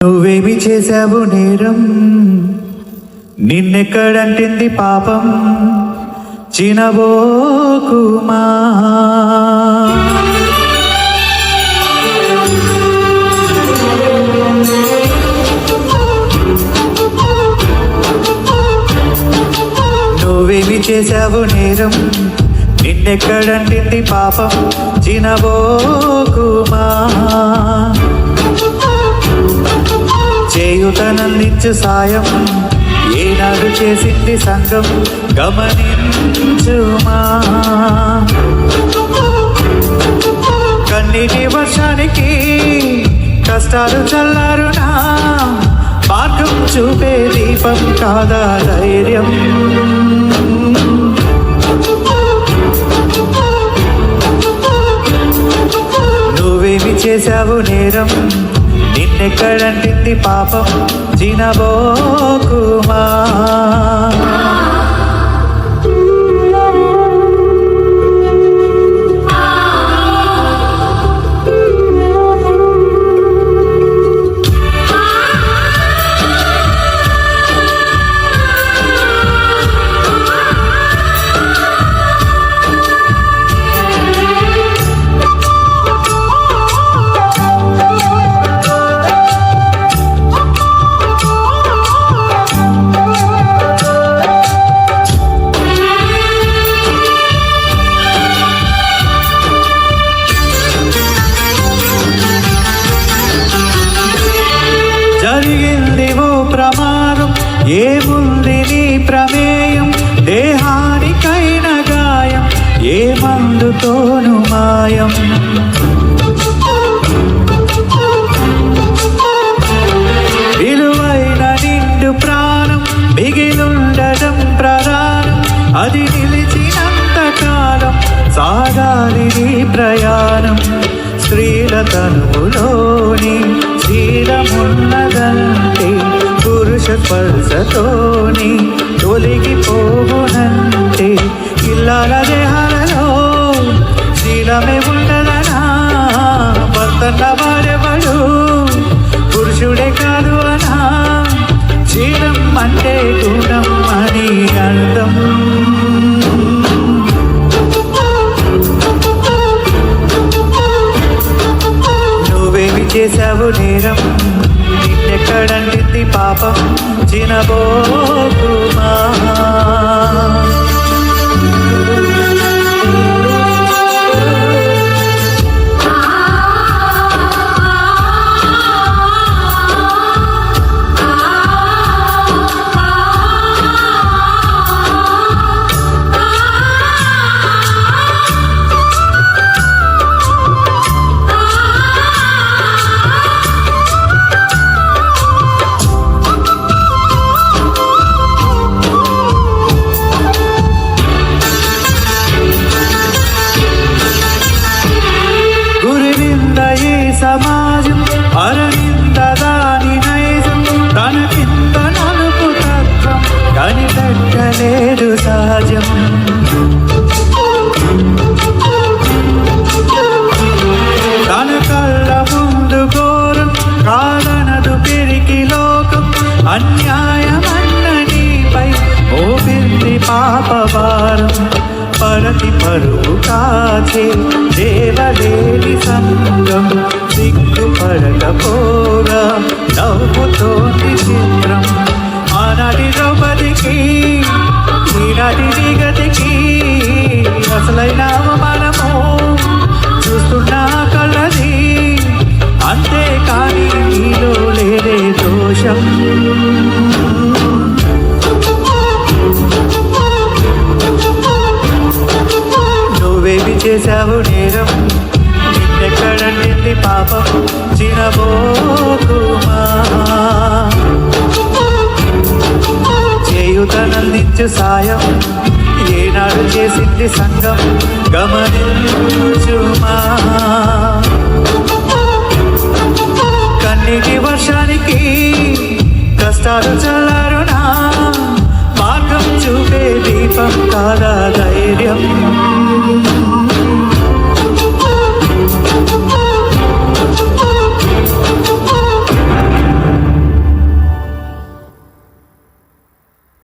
నువ్వేమి చేశావు నేరం? నిన్నెక్కడంటింది పాపం? చినబోకుమా నువ్వేమి చేశావు నేరం? నిన్నెక్కడంటింది పాపం? చినబోకుమా చేయుతనందించు సాయం. ఏనాడు చేసింది సంఘం గమనించుమా. కన్నీటి వర్షానికి కష్టాలు చల్లారునా? మార్గం చూపే దీపం కాదా ధైర్యం? నువ్వేమి చేశావు నేరం? నిన్నెక్కడంటింది పాపం చినబోకుమా ప్రమాదం. ఏముంది నీ ప్రమేయం? దేహానికైన గాయం. ఏ మందుతోను మాయం? స్పర్శతోని తొలగిపోవునంటే ఇల్లాల దేహాలలో శీలమే ఉండదనా? భర్తన్న వాడెవడు? పురుషుడే కాదు అనా? శీలం అంటే గుణం అని అర్థం. నువ్వేమి చేశావు నేరం? నిన్నెక్కడంటింది పాపం చినబోకుమా పరతి పరువు కాచే దేవదేవి సంగం సిగ్గుపడకపోగా నవ్వుతోంది చిత్రం. ఆనాటి ద్రౌపదికి ఈనాటి నిగతికి నిన్నెక్కడండి పాపం చినబోకుమా చేయుతనందించు సాయం ఏనాడు చేసింది సంఘం గమనించుమా. కన్నీటి వర్షానికి కష్టాలు